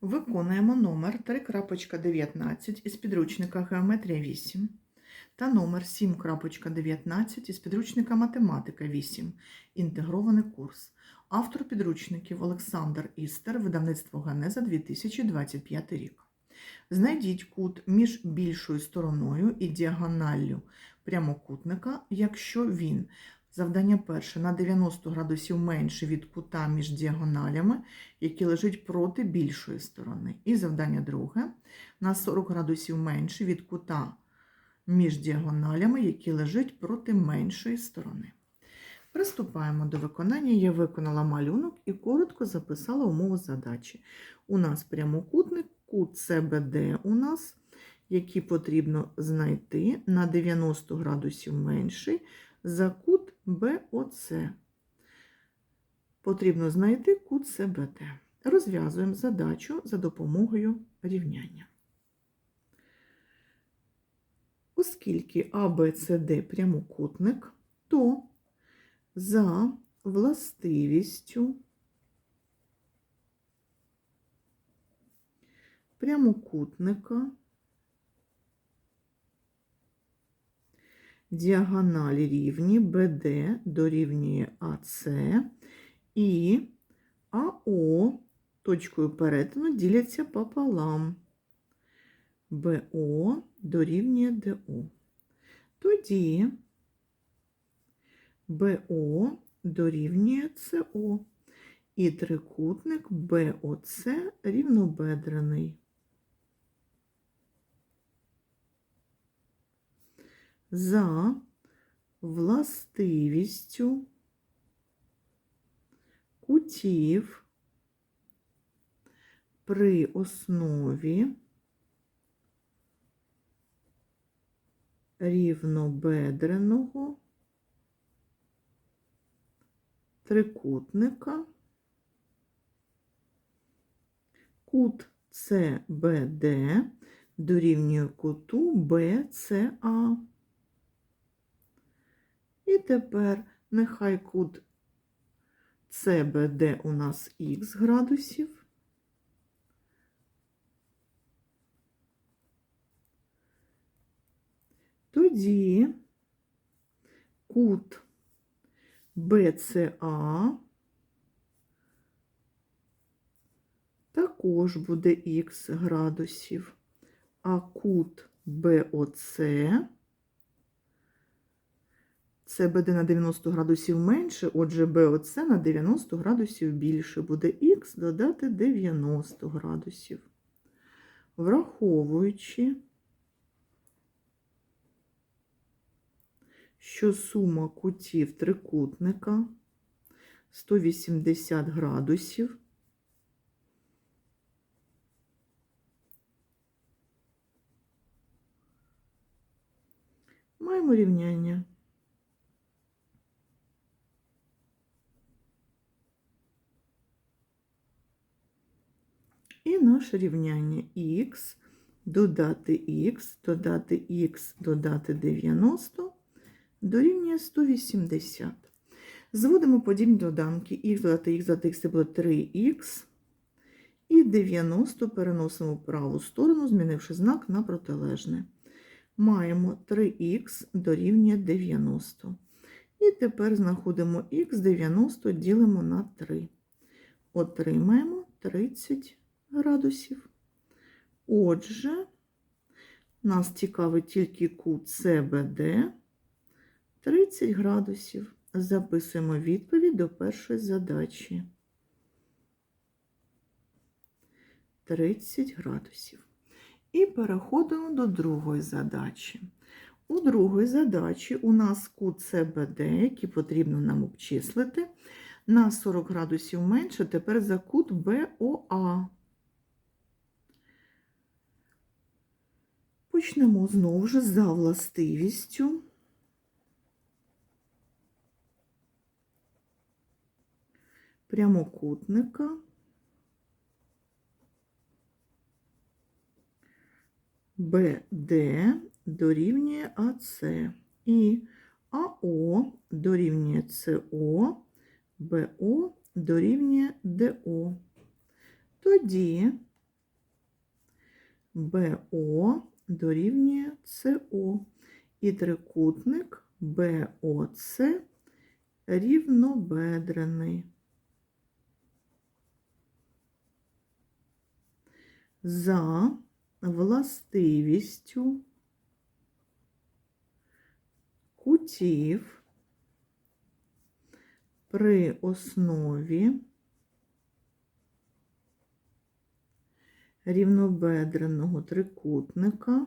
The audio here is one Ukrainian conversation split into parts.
Виконуємо номер 3.19 із підручника Геометрія 8 та номер 7.19 із підручника Математика 8. Інтегрований курс. Автор підручників Олександр Істер, видавництво Ганеза 2025 рік. Знайдіть кут між більшою стороною і діагоналлю прямокутника, якщо він Завдання перше на 90 градусів менше від кута між діагоналями, які лежать проти більшої сторони. І завдання друге на 40 градусів менше від кута між діагоналями, які лежать проти меншої сторони. Приступаємо до виконання. Я виконала малюнок і коротко записала умову задачі. У нас прямокутник, кут CBD у нас, який потрібно знайти на 90 градусів менший за кут БОЦ. Потрібно знайти кут СБТ. Розв'язуємо задачу за допомогою рівняння. Оскільки АБЦД прямокутник, то за властивістю прямокутника діагоналі рівні БД дорівнює АС і АО точкою перетину діляться пополам. БО дорівнює ДО. Тоді БО дорівнює СО і трикутник БОЦ рівнобедрений. За властивістю кутів при основі рівнобедреного трикутника кут СБД дорівнює куту БЦА. Тепер нехай кут CBD у нас х градусів. Тоді кут BCA також буде х градусів, а кут BOC це буде на 90 градусів менше, отже, БОЦ на 90 градусів більше. Буде х додати 90 градусів. Враховуючи, що сума кутів трикутника 180 градусів. Маємо рівняння. І наше рівняння х додати х, додати х, додати 90 дорівнює 180. Зводимо подібні доданки. х додати х додати х це буде 3х. І 90 переносимо в праву сторону, змінивши знак на протилежне. Маємо 3х дорівнює 90. І тепер знаходимо х 90 ділимо на 3. Отримаємо 30 градусів. Отже, нас цікавить тільки кут CBD 30 градусів. Записуємо відповідь до першої задачі. 30 градусів. І переходимо до другої задачі. У другої задачі у нас кут CBD, який потрібно нам обчислити, на 40 градусів менше, тепер за кут BOA. Почнемо знову ж за властивістю. Прямокутника БД дорівнює АС і АО дорівнює СО, БО дорівнює ДО. Тоді БО дорівнює СО. І трикутник БОЦ рівнобедрений. За властивістю кутів при основі рівнобедреного трикутника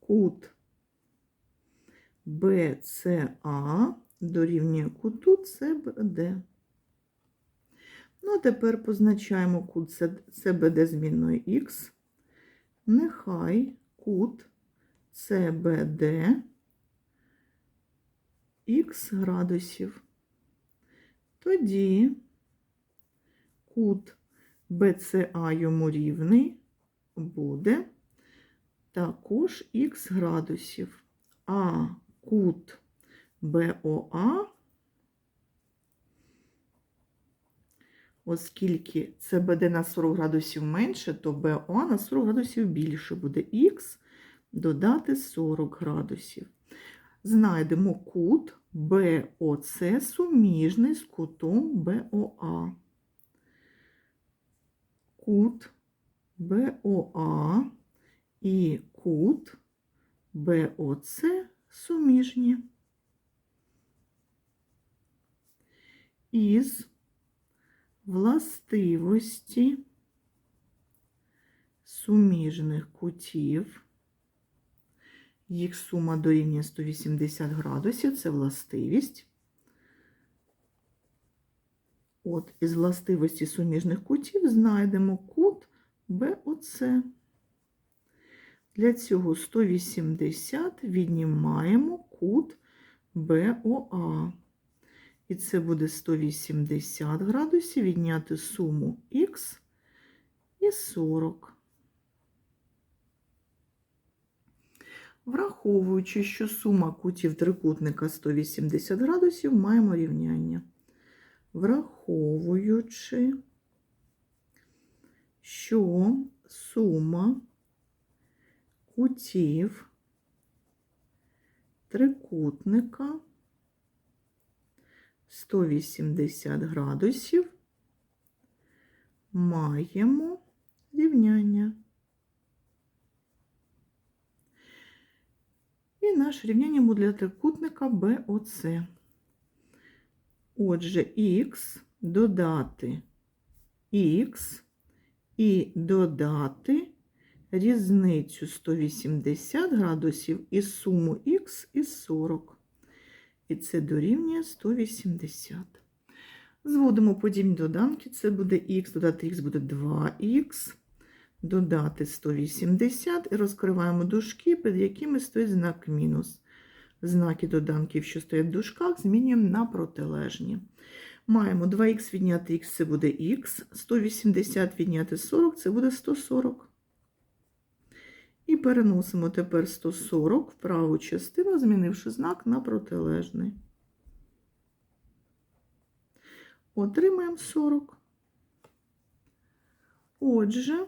кут BCA дорівнює куту CBD. Ну, а тепер позначаємо кут CBD змінною Х. Нехай кут CBD х градусів. Тоді кут BCA йому рівний буде також х градусів, а кут BOA, оскільки CBD на 40 градусів менше, то BOA на 40 градусів більше буде х додати 40 градусів. Знайдемо кут BOC суміжний з кутом BOA. Кут BOA і кут БОЦ суміжні. Із властивості суміжних кутів їх сума дорівнює 180 градусів, це властивість. От, із властивості суміжних кутів знайдемо кут БОЦ. Для цього 180 віднімаємо кут БОА. І це буде 180 градусів відняти суму Х і 40. Враховуючи, що сума кутів трикутника 180 градусів, маємо рівняння. Враховуючи, що сума кутів трикутника 180 градусів, маємо рівняння. Наше рівняння для трикутника BOC. Отже, х додати х і додати різницю 180 градусів і суму х із 40. І це дорівнює 180. Зводимо подібні доданки. Це буде х, додати х буде 2х, додати 180 і розкриваємо дужки, під якими стоїть знак мінус. Знаки доданків, що стоять в дужках, змінюємо на протилежні. Маємо 2х відняти х, це буде х, 180 відняти 40, це буде 140. І переносимо тепер 140 в праву частину, змінивши знак на протилежний. Отримаємо 40. Отже,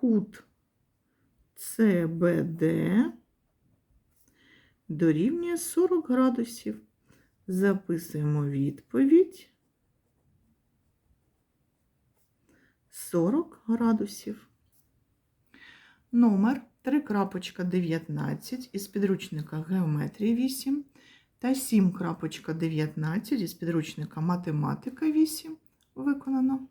кут CBD дорівнює 40 градусів. Записуємо відповідь 40 градусів. Номер 3.19 із підручника Геометрія 8 та 7.19 із підручника Математика 8 виконано.